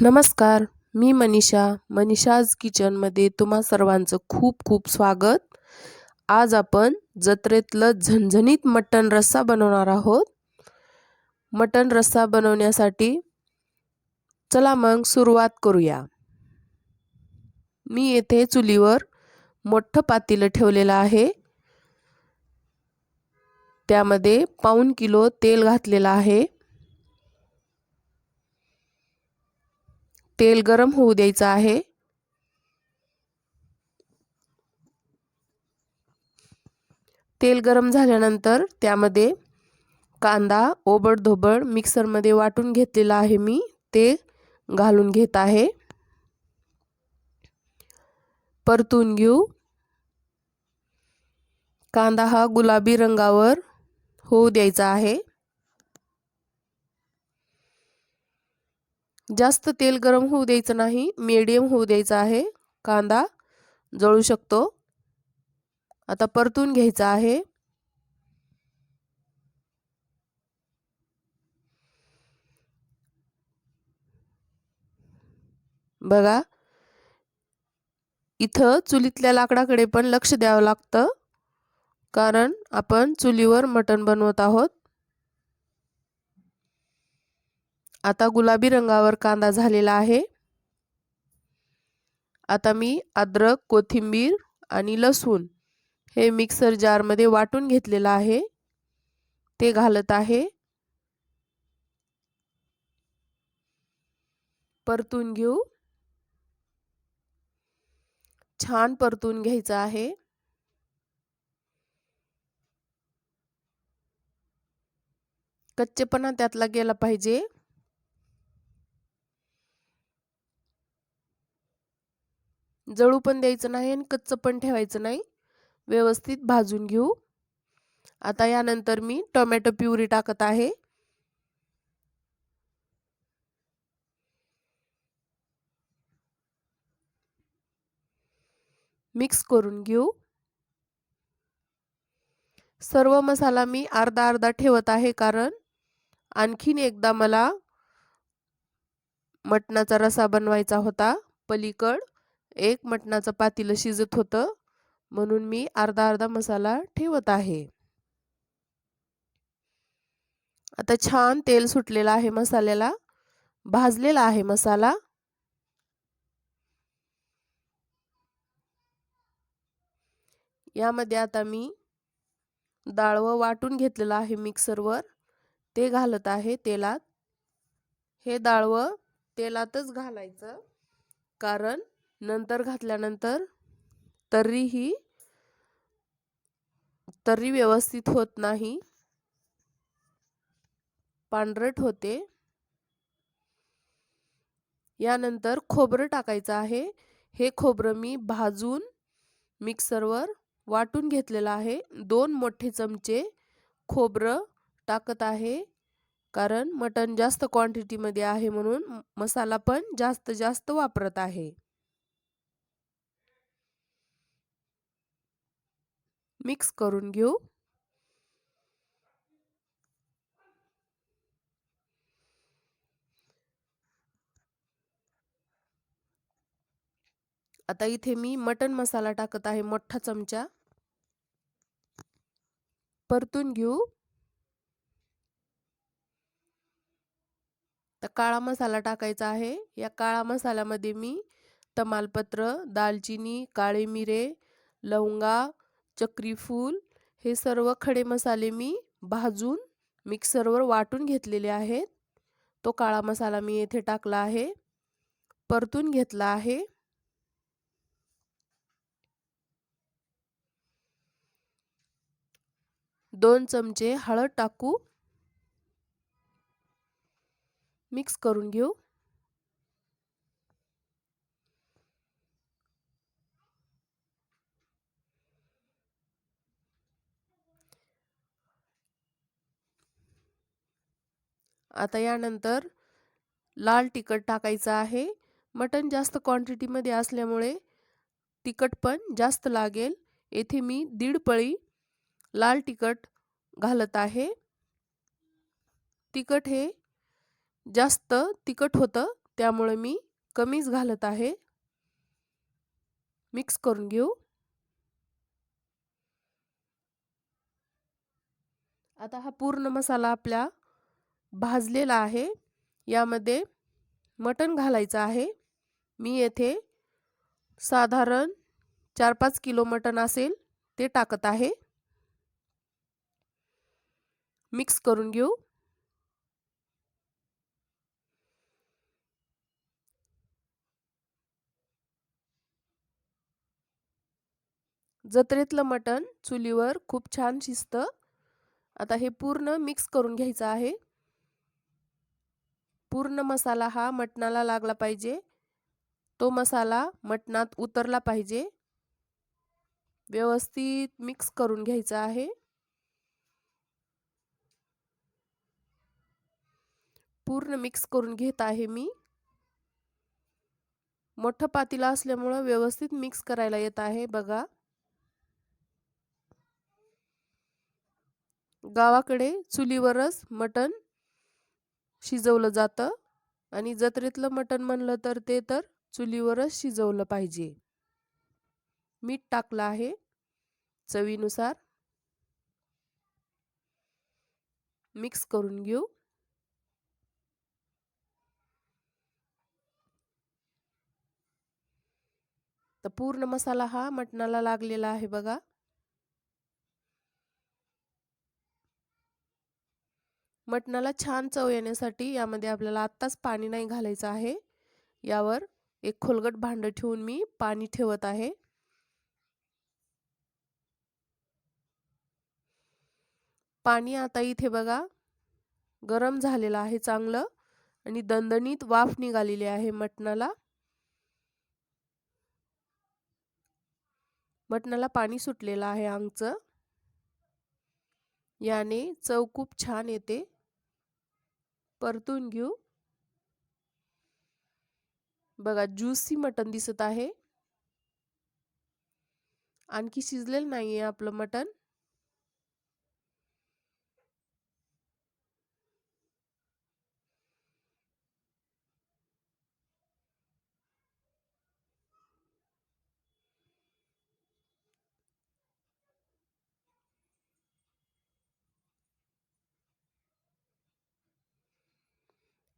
नमस्कार मी मनीषा मनीषाज किचनमध्ये तुम्हा सर्वांचं खूप खूप स्वागत. आज आपण जत्रेतलं झणझणीत मटण रस्सा बनवणार आहोत. मटण रस्सा बनवण्यासाठी चला मग सुरुवात करूया. मी येथे चुलीवर मोठं पातेलं ठेवलेलं आहे. त्यामध्ये पाऊण किलो तेल घातलेलं आहे. तेल गरम होऊ द्यायचं आहे. तेल गरम झाल्यानंतर त्यामध्ये कांदा ओबड धोबड मिक्सरमध्ये वाटून घेतलेला आहे मी. ते घालून घेत आहे. परतून घेऊ. कांदा हा गुलाबी रंगावर होऊ द्यायचा आहे. जास्त तेल गरम होऊ द्यायचं नाही मीडियम होऊ द्यायचं आहे. कांदा जळू शकतो. आता परतून घ्यायचा आहे. बघा. इथं चुलीतल्या लाकडाकडे पण लक्ष द्यावं लागतं. कारण आपण चुलीवर मटण बनवत आहोत. आता गुलाबी रंगावर कांदा झालेला आहे. आता मी अद्रक कोथिंबीर आणि लसूण हे मिक्सर जारमध्ये वाटून घेतलेलं आहे. ते घालत आहे. परतून घेऊ. छान परतून घ्यायचं आहे. कच्चेपणा त्यातला गेला पाहिजे. जळू पण द्यायचं नाही आणि कच्चं पण ठेवायचं नाही. व्यवस्थित भाजून घेऊ. आता यानंतर मी टोमॅटो प्युरी टाकत आहे. मिक्स करून घेऊ. सर्व मसाला मी अर्धा अर्धा ठेवत आहे कारण आणखीन एकदा मला मटणाचा रसा बनवायचा होता पलीकड. एक मटणाचं पातीलं शिजत होतं. म्हणून मी अर्धा अर्धा मसाला ठेवत आहे. आता छान तेल सुटलेलं आहे मसाल्याला. भाजलेला आहे मसाला. यामध्ये आता मी डाळवं वाटून घेतलेलं आहे मिक्सरवर. ते घालत आहे तेलात. हे डाळवं तेलातच घालायचं. कारण नंतर घातल्यानंतर तरीही तर्री व्यवस्थित होत नाही. पांढरट होते. यानंतर खोबरं टाकायचं आहे. हे खोबरं मी भाजून मिक्सरवर वाटून घेतलेलं आहे. दोन मोठे चमचे खोबरं टाकत आहे. कारण मटण जास्त क्वांटिटीमध्ये आहे म्हणून मसाला पण जास्त जास्त वापरत आहे. मिक्स करून घेऊ. आता इथे मी मटन मसाला टाकत आहे मोठा चमचा. परतून घेऊ. तर काळा मसाला टाकायचा आहे. या काळा मसाल्यामध्ये मी तमालपत्र दालचिनी काळे मिरे लवंगा चक्रीफूल हे सर्व खडे मसाले मी भाजून मिक्सरवर वाटून घेतलेले आहेत. तो काळा मसाला मी येथे टाकला आहे. परतून घेतला आहे. दोन चमचे हळद टाकू. मिक्स करून घेऊ. आता यानंतर लाल तिखट टाकायचं आहे. मटण जास्त क्वांटिटीमध्ये असल्यामुळे तिखट पण जास्त लागेल. येथे मी दीड पळी लाल तिखट घालत आहे. तिखट हे जास्त तिखट होतं त्यामुळे मी कमीच घालत आहे. मिक्स करून घेऊ. आता हा पूर्ण मसाला आपल्या भाजलेला आहे. यामध्ये मटण घालायचं आहे. मी येथे साधारण चार पाच किलो मटण असेल ते टाकत आहे. मिक्स करून घेऊ. जत्रेतलं मटण चुलीवर खूप छान शिजतं. आता हे पूर्ण मिक्स करून घ्यायचं आहे. पूर्ण मसाला हा मटणाला लागला पाहिजे. तो मसाला मटणात उतरला पाहिजे. व्यवस्थित मिक्स करून घ्यायचा आहे. पूर्ण मिक्स करून घेत आहे मी. मोठं पातीला असल्यामुळं व्यवस्थित मिक्स करायला येत आहे बघा. गावाकडे चुलीवरच मटण शिजवलं जातं आणि जत्रेतलं मटण म्हणलं तर ते तर चुलीवरच शिजवलं पाहिजे. मीठ टाकलं आहे चवीनुसार. मिक्स करून घेऊ. तर पूर्ण मसाला हा मटणाला लागलेला आहे बघा. मटणाला छान चव येण्यासाठी यामध्ये आपल्याला आत्ताच पाणी नाही घालायचं आहे. यावर एक खोलगट भांडं ठेवून मी पाणी ठेवत आहे. पाणी आता इथे बघा गरम झालेलं आहे चांगलं आणि दणदणीत वाफ निघालेली आहे मटणाला. मटणाला पाणी सुटलेलं आहे आंगचं याने चव खूप छान येते. परतून घेऊ. बघा ज्युसी मटण दिसत आहे. आणखी शिजलेलं नाही आहे आपलं मटण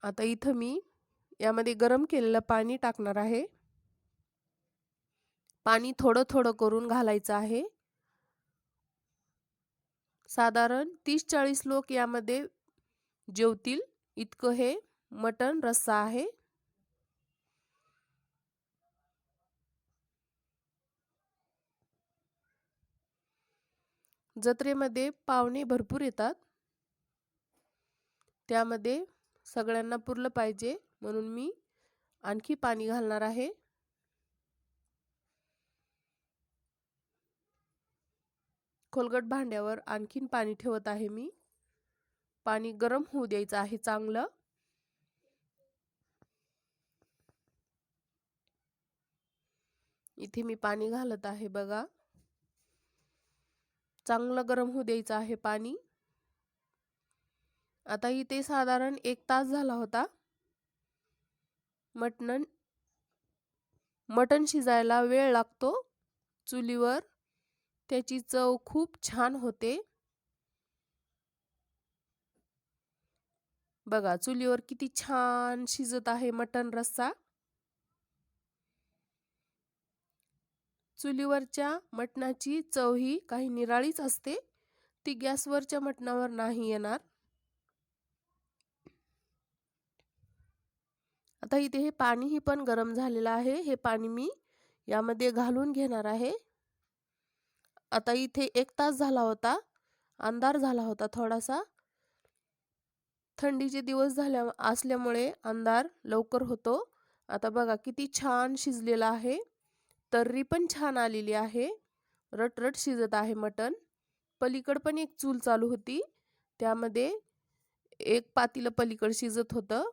आता इथं मी यामध्ये गरम केलेलं पाणी टाकणार आहे. पाणी थोडं थोडं करून घालायचं आहे. साधारण तीस चाळीस लोक यामध्ये जेवतील. इतकं हे मटण रस्सा आहे. जत्रेमध्ये पाहुणे भरपूर येतात. त्यामध्ये सगळ्यांना पुरलं पाहिजे म्हणून मी आणखी पाणी घालणार आहे. खोलगट भांड्यावर आणखीन पाणी ठेवत आहे मी. पाणी गरम होऊ द्यायचं आहे चांगलं. इथे मी पाणी घालत आहे बघा. चांगलं गरम होऊ द्यायचं आहे पाणी. आता इथे साधारण एक तास झाला होता. मटन मटण शिजायला वेळ लागतो. चुलीवर. त्याची चव खूप छान होते. बघा चुलीवर किती छान शिजत आहे मटण रस्सा. चुलीवरच्या मटणाची चव ही काही निराळीच असते. ती गॅसवरच्या मटणावर नाही येणार. आता इथे हे पाणीही पण गरम झालेलं आहे. हे पाणी मी यामध्ये घालून घेणार आहे. आता इथे एक तास झाला होता. अंधार झाला होता थोडासा. थंडीचे दिवस झाल्या असल्यामुळे अंधार लवकर होतो. आता बघा किती छान शिजलेला आहे. तर्री पण छान आलेली आहे. रटरट शिजत आहे मटण. पलीकड पण एक चूल चालू होती. त्यामध्ये एक पातीलं पलीकड शिजत होतं.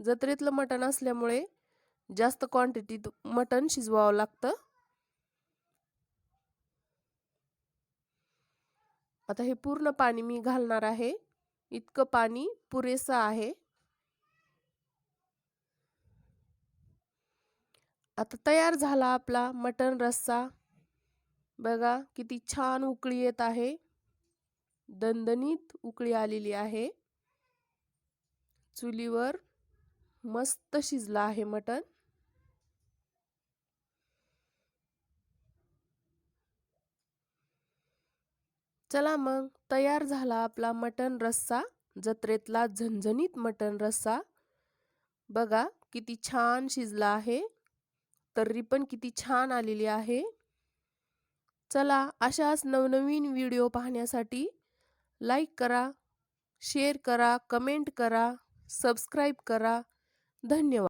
जत्रेतलं मटण असल्यामुळे जास्त क्वांटिटीत मटण शिजवावं लागतं. आता हे पूर्ण पाणी मी घालणार आहे. इतकं पाणी पुरेसं आहे. आता तयार झाला आपला मटण रस्सा. बघा किती छान उकळी येत आहे. दणदणीत उकळी आलेली आहे. चुलीवर मस्त शिजला आहे मटण. चला मग तयार झाला आपला मटण रस्सा जत्रेतला झणझणीत मटण रस्सा. बघा किती छान शिजला आहे. तर्री पण किती छान आलेली आहे. चला अशाच नवनवीन व्हिडिओ पाहण्यासाठी लाईक करा शेअर करा कमेंट करा सबस्क्राईब करा. धन्यवाद